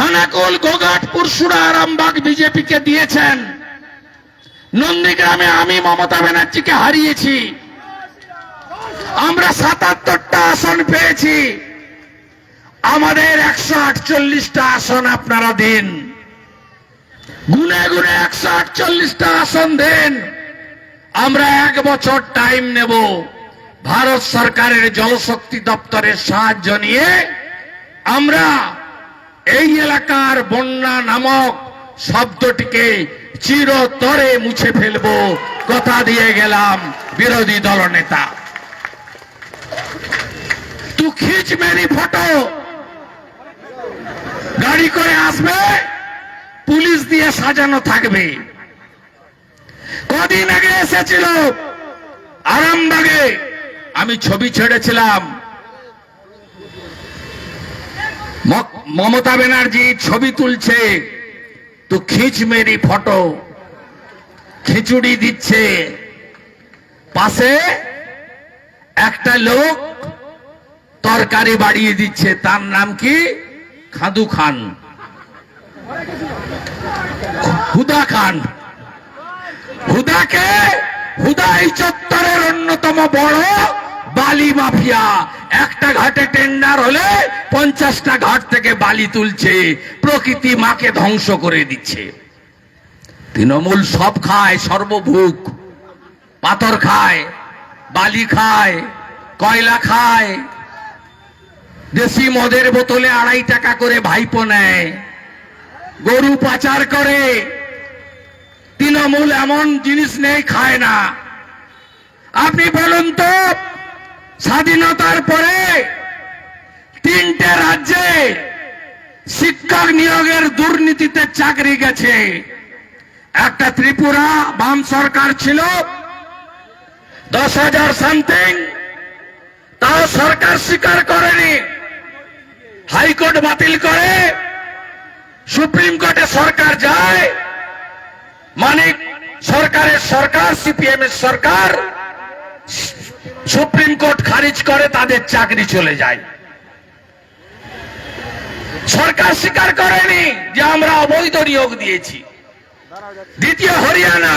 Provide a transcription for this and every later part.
খানাকুল গোঘাট পুরসুরা আরামবাগ বিজেপিকে দিয়েছেন। নন্দীগ্রামে আমি মমতা ব্যানার্জিকে হারিয়েছি। আমরা সাতাত্তরটা আসন পেয়েছি। আমাদের একশো আটচল্লিশটা আসন আপনারা দিন। গুনে গুনে একশো আটচল্লিশটা আসন দেন। আমরা এক বছর টাইম নেব ভারত সরকারের জলশক্তি দপ্তরের সাহায্য নিয়ে। আমরা এই এলাকার বন্যা নামক শব্দটিকে চিরতরে মুছে ফেলব। কথা দিয়ে গেলাম বিরোধী দলনেতা তু খিচ মেরি ফটো। গাড়ি করে আসবে, পুলিশ দিয়ে সাজানো থাকবে। কদিন আগে এসেছিল আরামবাগে, আমি ছবি ছেড়েছিলাম ম- মমতা ব্যানার্জি ছবি তুলছে। তো খিচ মেরি ফটো। খিচুড়ি দিচ্ছে। পাশে একটা লোক তরকারি বাড়িয়ে দিচ্ছে। তার নাম কি? খাদু খান। হুদা খান। হুদাকে হুদা এই চত্বরের অন্যতম বড় বালি মাফিয়া। একটা ঘাটে টেন্ডার হলে পঞ্চাশটা ঘাট থেকে বালি তুলছে। প্রকৃতি মাকে ধ্বংস করে দিচ্ছে। তৃণমূল সব খায় সর্বভুক পাথর খায়, বালি খায়, কয়লা খায়। দেশি মদের বোতলে আড়াই টাকা করে ভাইপো নেয়। গরু পাচার করে। তৃণমূল এমন জিনিস নেই, খায় না। আপনি বলুন তো স্বাধীনতার পরে তিনটে রাজ্যে শিক্ষক নিয়োগের দুর্নীতিতে চাকরি গেছে। একটা ত্রিপুরা, বাম সরকার ছিল। দশ হাজার সামথিং তাও সরকার স্বীকার করেনি। হাইকোর্ট বাতিল করে। সুপ্রিম কোর্টে সরকার যায়। মানিক সরকারের সরকার সিপিএম এর সরকার। সুপ্রিম কোর্ট খারিজ করে, তাদের চাকরি চলে যায়। সরকার স্বীকার করেনি যে আমরা অবৈধ নিয়োগ দিয়েছি। দ্বিতীয় হরিয়ানা,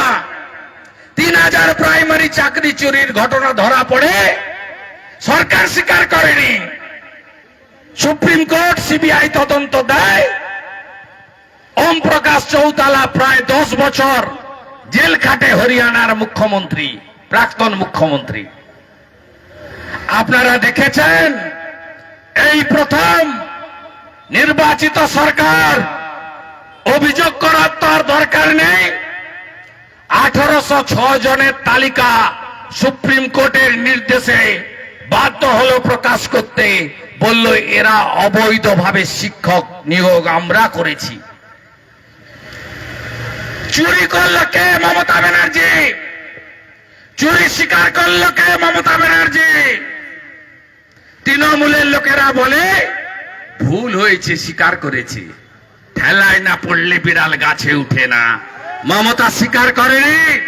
তিন হাজার প্রাইমারি চাকরি চুরির ঘটনা ধরা পড়ে, সরকার স্বীকার করেনি। সুপ্রিম কোর্ট সিবিআই তদন্ত দেয়। ওম প্রকাশ চৌতালা প্রায় দশ বছর জেল খাটে হরিয়ানার মুখ্যমন্ত্রী, প্রাক্তন মুখ্যমন্ত্রী। আপনারা দেখেছেন? এই প্রথম নির্বাচিত সরকার অভিযোগ করার তো দরকার নেই। আঠারোশো জনের তালিকা সুপ্রিম কোর্টের নির্দেশে বাধ্য হলো প্রকাশ করতে। বলল, এরা অবৈধভাবে শিক্ষক নিয়োগ আমরা করেছি। চুরি করল কে মমতা ব্যানার্জি? চুরি স্বীকার করল কে মমতা ব্যানার্জি? তৃণমূলের লোকেরা বলে, ভুল হয়েছে, স্বীকার করেছে। ঠেলায় না পড়লে বিড়াল গাছে উঠে না। মমতা স্বীকার করেনি।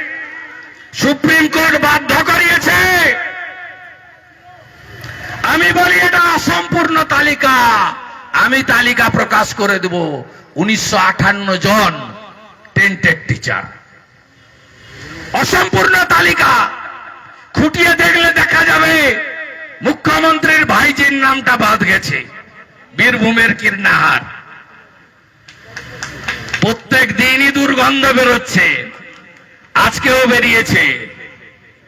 সুপ্রিম কোর্ট বাধ্য করিয়েছে। আমি বলি, এটা অসম্পূর্ণ তালিকা। আমি তালিকা প্রকাশ করে দেব। উনিশশো আটান্ন জন টেন্টেড টিচার। অসম্পূর্ণ তালিকা। খুঁটিয়ে দেখলে দেখা যাবে মুখ্যমন্ত্রীর ভাইজির নামটা বাদ গেছে। বীরভূমের কীর্ণাহার। প্রত্যেক দিনই দুর্গন্ধ বেরোচ্ছে। আজকেও বেরিয়েছে।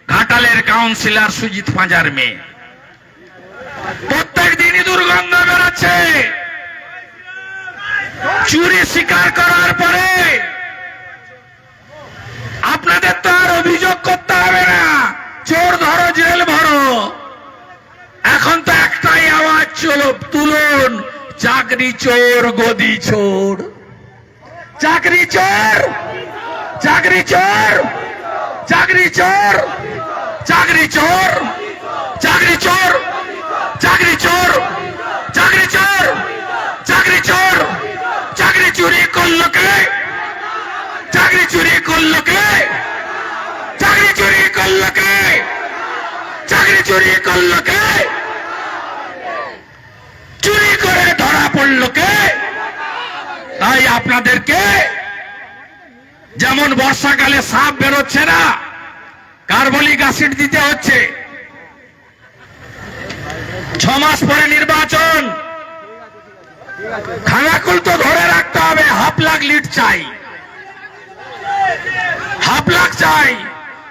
ঘাটালের কাউন্সিলর সুজিত পাঁজার মেয়ে। প্রত্যেক দিনই দুর্গন্ধ বেরোচ্ছে। চুরি স্বীকার করার পরে আপনাদের তো আর অভিযোগ করতে হবে না। চোর ধরো, জেল ভরো। এখন তো একটাই আওয়াজ চলো, তুলুন। চাকরি চোর, গদি চোর। চাকরি চোর চাকরি চোর চাকরি চোর চাকরি চোর চাকরি চোর চাকরি চোর চাকরি চোর চাকরি চোর, চাকরি চুরি করল কে? চাকরি চুরি করল কে? চাকরি চুরি করল কে? চাকরি চুরি করল কে? চুরি করে ধরা পড়ল কে? তাই আপনাদেরকে যেমন বর্ষাকালে সাপ বেরোচ্ছে না, কার্বলিক অ্যাসিড দিতে হচ্ছে। ছ মাস পরে নির্বাচন। খানাকুল তো ধরে রাখতে হবে, হাফ লাখ লিড চাই। হাফ লাখ চাই,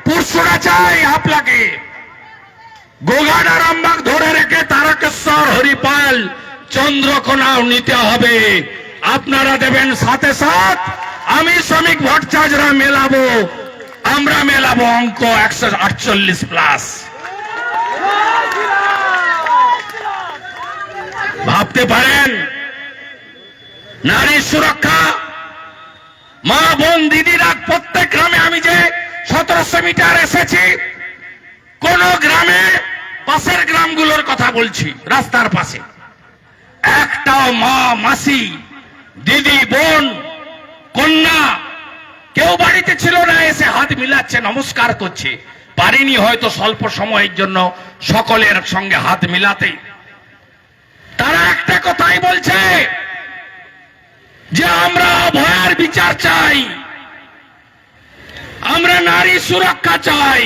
পুরসুরা চাই হাফ লাখে। গোঘাট আরামবাগ ধরে রেখে তারকেশ্বর, হরিপাল, চন্দ্রকোনাও নিতে হবে। আপনারা দেবেন সাথে সাথ, আমি শ্রমিক ভট্টাচার্যরা মেলাবো। আমরা মেলাবো অঙ্ক একশো আটচল্লিশ প্লাস ভাবতে পারেন? নারী সুরক্ষা। মা, বোন, দিদিরা, প্রত্যেক গ্রামে আমি যে সতেরোশো মিটার এসেছি কোন গ্রামে পাশের গ্রামগুলোর কথা বলছি, রাস্তার পাশে। একটাও মা, মাসি, দিদি, বোন, কন্যা কেউ বাড়িতে ছিল না, এসে হাত মিলাচ্ছে, নমস্কার করছে। পারিনি হয়তো স্বল্প সময়ের জন্য সকলের সঙ্গে হাত মিলাতে। তারা একটা কথাই বলছে যে আমরা ভয়ার বিচার চাই, আমরা নারী সুরক্ষা চাই।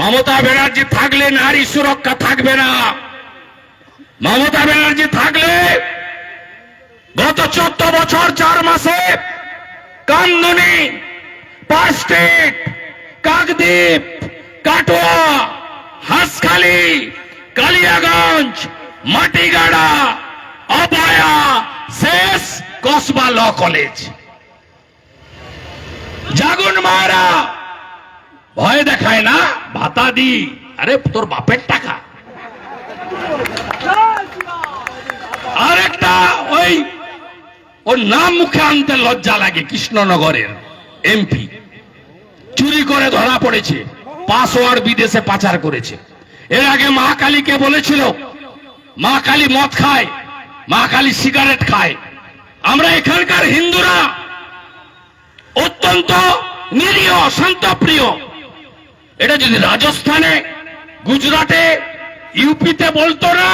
মমতা ব্যানার্জি থাকলে নারী সুরক্ষা থাকবে না। মমতা ব্যানার্জি থাকলে গত চোদ্দ বছর চার মাসে কান্দনি পাঁচ কাকদ্বীপ, কাটোয়া, হাঁসখালি, কালিয়াগঞ্জ, মাটিগাড়া অপায়া শেষ কসবা ল কলেজ। জাগুন মারা ভয় দেখায় না, ভাতা দি। আরে, তোর বাপের টাকা। আরেকটা ওই, ওর নাম মুখে আনতে লজ্জা লাগে কৃষ্ণনগরের এমপি। চুরি করে ধরা পড়েছে, পাসওয়ার্ড বিদেশে পাচার করেছে। এর আগে মা কালীকে বলেছিল, মা কালী মদ খায়, মা কালী সিগারেট খায়। আমরা এখানকার হিন্দুরা অত্যন্ত নিরীহ, শান্তপ্রিয়। এটা যদি রাজস্থানে, গুজরাটে, ইউপিতে বলতো না,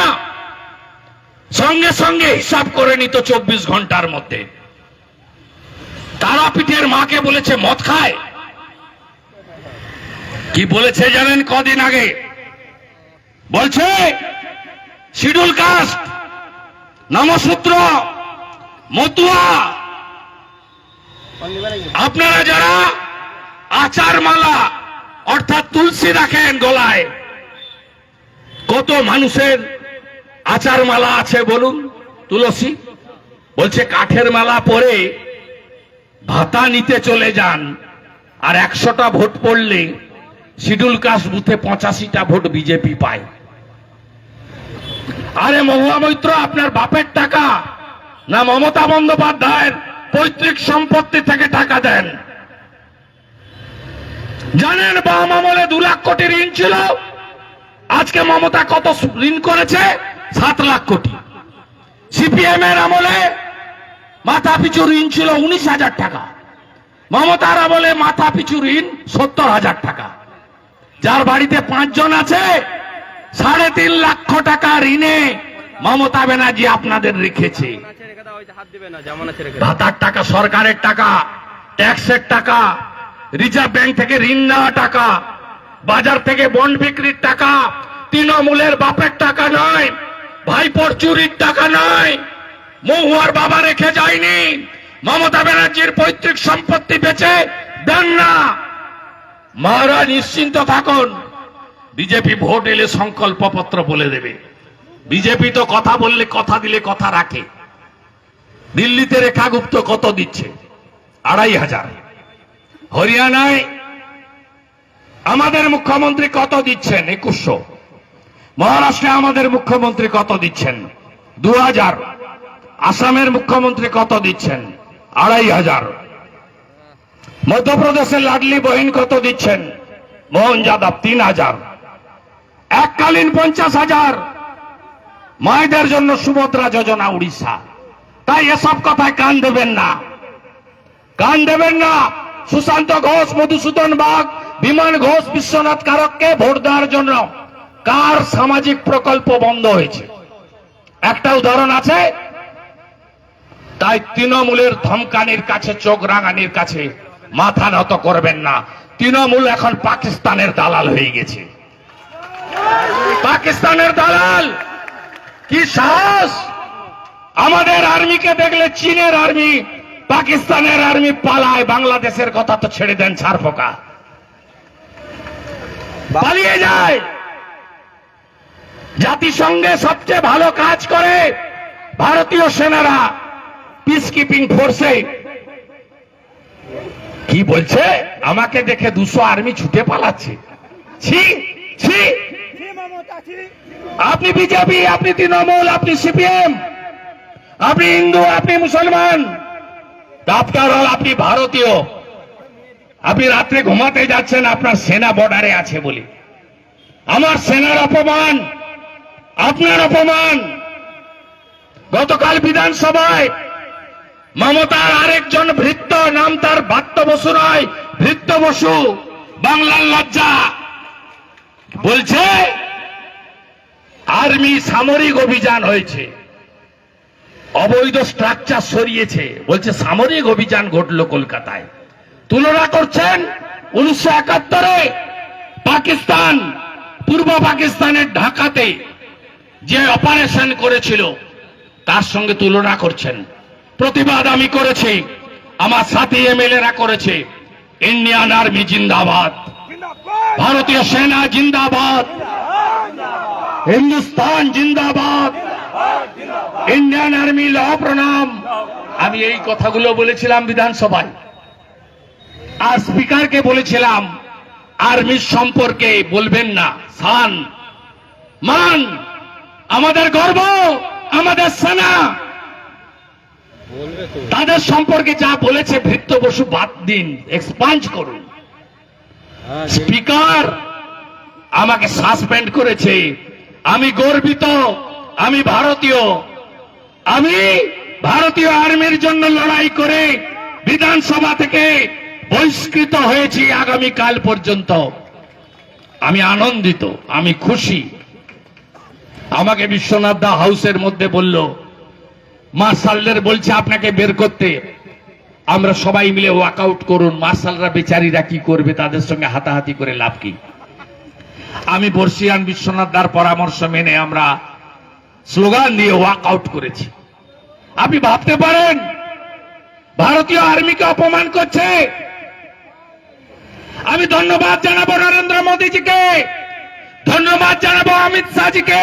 সঙ্গে সঙ্গে হিসাব করে নিত চব্বিশ ঘণ্টার মধ্যে। তারাপীঠের মাকে বলেছে, মদ খায়? কি বলেছে জানেন কদিন আগে? বলছে শিডুল কাস্ট, নমসূত্র, মতুয়া। আপনারা যারা আচার মালা অর্থাৎ তুলসী রাখেন গলায়। কত মানুষের আচার মালা আছে বলুন, তুলসী। বলছে, কাঠের মালা পরে ভাতা নিতে চলে যান, আর একশোটা ভোট পড়লে শিডুল কাস্ট বুথে পঁচাশিটা ভোট বিজেপি পায়। আরে মহুয়া মৈত্র, আপনার বাপের টাকা না মমতা বন্দ্যোপাধ্যায়ের পৈতৃক সম্পত্তি থেকে টাকা দেন? জানেন বাম আমলে দু লাখ কোটি ঋণ ছিল? আজকে মমতা কত ঋণ করেছে? সাত লাখ কোটি। সিপিএম এর আমলে মাথা পিছু ঋণ ছিল উনিশ হাজার টাকা। মমতার আমলে মাথা পিছু ঋণ সত্তর হাজার টাকা। যার বাড়িতে পাঁচজন আছে সাড়ে তিন লক্ষ টাকা ঋণে মমতা ব্যানার্জি আপনাদের রেখেছে। ভাতার টাকা সরকারের টাকা ট্যাক্সের টাকা রিজার্ভ ব্যাংক থেকে ঋণ নেওয়া টাকা, বাজার থেকে বন্ড বিক্রির টাকা, তৃণমূলের বাপের টাকা নয়, ভাইপোর চুরির টাকা নয়, মহুয়ার বাবা রেখে যায়নি, মমতা ব্যানার্জির পৈতৃক সম্পত্তি বেচে দেন না। মারা নিশ্চিন্ত থাকুন, বিজেপি ভোট এলে সংকল্পপত্র বলে দেবে। বিজেপি তো কথা বললে, কথা দিলে কথা রাখে। দিল্লিতে রেখা গুপ্ত কত দিচ্ছে? আড়াই হাজার। হরিয়ানায় আমাদের মুখ্যমন্ত্রী কত দিচ্ছেন? একুশশো। মহারাষ্ট্রে আমাদের মুখ্যমন্ত্রী কত দিচ্ছেন? দু হাজার আসামের মুখ্যমন্ত্রী কত দিচ্ছেন? আড়াই হাজার মধ্যপ্রদেশের লাডলি বহিন কত দিচ্ছেন? মোহন যাদব তিন হাজার এককালীন পঞ্চাশ হাজার মায়েদের জন্য সুভদ্রা যোজনা উড়িষ্যা। তাই এসব কথায় কান দেবেন না। কান দেবেন না। সুশান্ত ঘোষ, মধুসূদন বাগ, বিমান ঘোষ, বিশ্বনাথ কারককে ভোট দেওয়ার জন্য কার সামাজিক প্রকল্প বন্ধ হয়েছে? একটা উদাহরণ আছে। তাই তৃণমূলের ধমকানির কাছে, চোখ রাঙানির কাছে মাথা নত করবেন না। তৃণমূল এখন পাকিস্তানের দালাল হয়ে গেছে। পাকিস্তানের দালাল! কি সাহস! আমাদের আর্মিকে দেখলে চীনের আর্মি পাকিস্তানের আর্মি পালায় বাংলাদেশের কথা তো ছেড়ে দেন ছাড় পোকা পালিয়ে যায়। জাতিসংঘে সবচেয়ে ভালো কাজ করে ভারতীয় সেনারা। পিস কিপিং ফোর্সে কি বলছে? আমাকে দেখে দুশো আর্মি ছুটে পালাচ্ছে। ছি ছি। আপনি বিজেপি আপনি তৃণমূল আপনি সিপিএম আপনি হিন্দু আপনি মুসলমান। আফটার অল আপনি ভারতীয়। আপনি রাত্রে ঘুমাতে যাচ্ছেন, আপনার সেনা বর্ডারে আছে বলে। আমার সেনার অপমান, আপনার অপমান। গতকাল বিধানসভায় মমতার আরেকজন ভৃত্য, নাম তার বাত্য বসু নয়, ভৃত্য বসু, বাংলার লজ্জা। বলছে, আর্মি সামরিক অভিযান হয়েছে। অবৈধ স্ট্রাকচার সরিয়েছে। বলছে, সামরিক অভিযান ঘটলো কলকাতায়। তুলনা করছেন উনিশশো একাত্তরে পাকিস্তান, পূর্ব পাকিস্তানের ঢাকাতে যে অপারেশন করেছিল, তার সঙ্গে তুলনা করছেন। প্রতিবাদ আমি করেছি, আমার সাথী এমএলএরা করেছে, ইন্ডিয়ান আর্মি জিন্দাবাদ, ভারতীয় সেনা জিন্দাবাদ, হিন্দুস্তান জিন্দাবাদ ইন্ডিয়ান আর্মি ল প্রণাম আমি এই কথাগুলো বলেছিলাম বিধানসভায়। আর স্পিকারকে বলেছিলাম আর্মির সম্পর্কে বলবেন না। সান। মান। আমাদের গর্ব। আমাদের সেনা। তাদের সম্পর্কে যা বলেছে ভৃত্য বসু বাদ দিন। এক্সপাঞ্জ করুন। স্পিকার আমাকে সাসপেন্ড করেছে। আমি গর্বিত। আমি ভারতীয়। আমি ভারতীয় আর্মির জন্য লড়াই করে বিধানসভা থেকে বহিষ্কৃত হয়েছি আগামীকাল পর্যন্ত। আমি আনন্দিত, আমি খুশি। আমাকে বিশ্বনাথ দা হাউসের মধ্যে বলল, মার্শালদের বলছে আপনাকে বের করতে। আমরা সবাই মিলে ওয়াকআউট করুন। মার্শালরা, বেচারীরা কি করবে? তাদের সঙ্গে হাতাহাতি করে লাভ কি? আমি বর্ষিয়ান বিশ্বনাথ দার পরামর্শ মেনে আমরা স্লোগান দিয়ে ওয়াকআউট করেছি। আপনি ভাবতে পারেন, ভারতীয় আর্মিকে অপমান করছে। আমি ধন্যবাদ জানাব নরেন্দ্র মোদীজিকে, ধন্যবাদ জানাব অমিত শাহজিকে।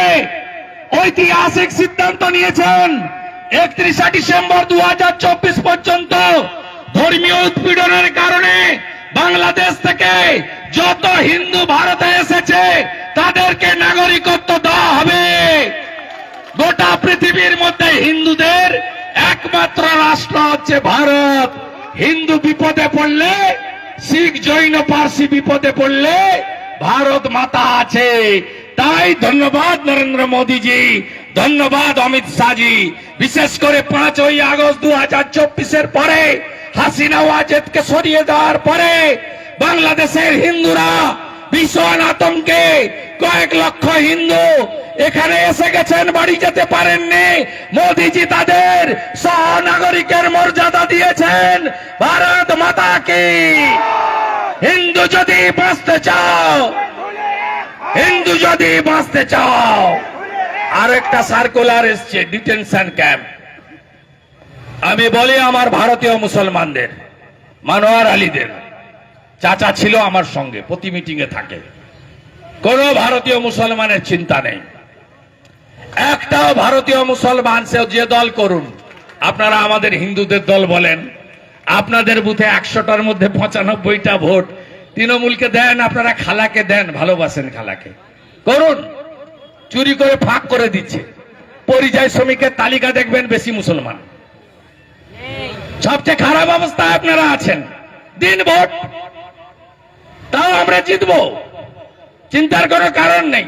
ঐতিহাসিক সিদ্ধান্ত নিয়েছেন একত্রিশে ডিসেম্বর দু হাজার চব্বিশ পর্যন্ত। ধর্মীয় উৎপীড়নের কারণে বাংলাদেশ থেকে যত হিন্দু ভারতে এসেছে, তাদেরকে নাগরিকত্ব দেওয়া হবে। গোটা পৃথিবীর মধ্যে হিন্দুদের একমাত্র রাষ্ট্র হচ্ছে ভারত। হিন্দু বিপদে পড়লে, শিখ জৈন পার্সি বিপদে পড়লে ভারত মাতা আছে। তাই ধন্যবাদ নরেন্দ্র মোদীজি, ধন্যবাদ অমিত শাহজি। বিশেষ করে পাঁচই আগস্ট দু হাজার চব্বিশের পরে হাসিনা ওয়াজেদকে সরিয়ে দেওয়ার পরে বাংলাদেশের হিন্দুরা ভীষণ আতঙ্কে। কয়েক লক্ষ হিন্দু এখানে এসে গেছেন, বাড়ি যেতে পারেননি। মোদিজি তাদের সহনাগরিকের মর্যাদা দিয়েছেন। ভারত মাতা কি? হিন্দু যদি বাঁচতে চাও, হিন্দু যদি বাঁচতে চাও। আর একটা সার্কুলার এসছে ডিটেনশন ক্যাম্প আমি বলি আমার ভারতীয় মুসলমানদের, মানোয়ার আলীদের। চাচা ছিল আমার সঙ্গে, প্রতি মিটিং এ থাকে। কোন ভারতীয় মুসলমানের চিন্তা নেই। একটাও ভারতীয় মুসলমান সে যে দল করুন, আপনারা আমাদের হিন্দুদের দল বলেন, আপনাদের বুথে একশোটার মধ্যে পঁচানব্বইটা ভোট, তৃণমূলকে দেন, আপনারা খালাকে দেন, ভালোবাসেন খালাকে। করুন, চুরি করে ফাঁক করে দিচ্ছে। পরিযায়ী শ্রমিকের তালিকা দেখবেন বেশি মুসলমান। সবচেয়ে খারাপ অবস্থায় আপনারা আছেন। দিন ভোট। তাও আমরা জিতবো। চিন্তার কোনো কারণ নেই।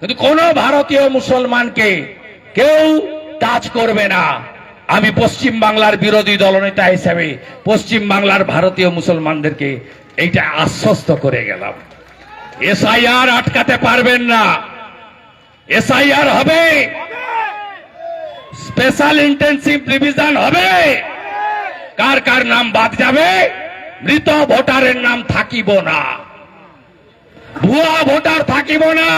কিন্তু কোন ভারতীয় মুসলমানকে কেউ টাচ করবে না, আমি পশ্চিম বাংলার বিরোধী দলনেতা হিসেবে পশ্চিম বাংলার ভারতীয় মুসলমানদেরকে এইটা আশ্বস্ত করে গেলাম। এসআইআর আটকাতে পারবেন না। এসআইআর হবে। স্পেশাল ইন্টেন্সিভ রিভিশন হবে। কার কার নাম বাদ যাবে? মৃত ভোটারের নাম থাকিব না। ভুয়া ভোটার থাকিব না।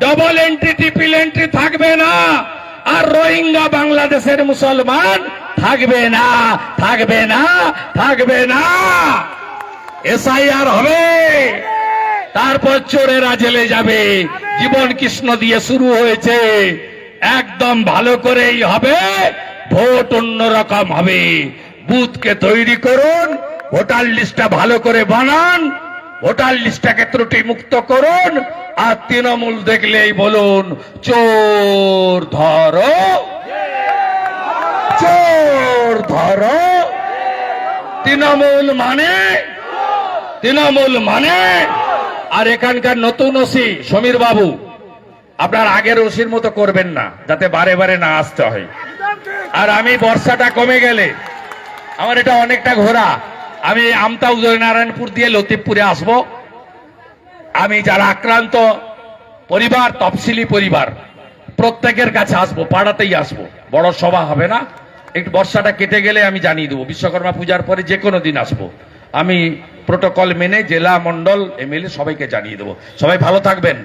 ডবল এন্ট্রি ট্রিপল এন্ট্রি থাকবে না। আর রোহিঙ্গা বাংলাদেশের মুসলমান থাকবে না থাকবে না থাকবে না। এসআইআর হবে। তারপর চোরেরা জেলে যাবে। জীবন কৃষ্ণ দিয়ে শুরু হয়েছে। একদম ভালো করেই হবে। ভোট অন্যরকম হবে। বুথকে তৈরি করুন। ভোটার লিস্টটা ভালো করে বানান। ভোটার লিস্টটাকে ত্রুটি মুক্ত করুন আর তৃণমূল দেখলেই বলুন, চোর ধরো। চোর ধরো। তৃণমূল মানে? তৃণমূল মানে? আর এখানকার নতুন ওসি সমীর বাবু, আপনার আগের ওসির মতো করবেন না, যাতে বারে বারে না আসতে হয়। আর আমি বর্ষাটা কমে গেলে, আমার এটা অনেকটা ঘোরা। আমি আমতা উদয়নারায়ণপুর দিয়ে লতিফপুরে আসব। আমি যারা আক্রান্ত পরিবার, তফসিলি পরিবার, প্রত্যেকের কাছে আসব, পাড়াতেই আসব। বড় সভা হবে না। একটু বর্ষাটা কেটে গেলে আমি জানিয়ে দেবো, বিশ্বকর্মা পূজার পরে যে কোনো দিন আসব। আমি প্রোটোকল মেনে জেলা মন্ডল এমএলএ সবাইকে জানিয়ে দেবো। সবাই ভালো থাকবেন।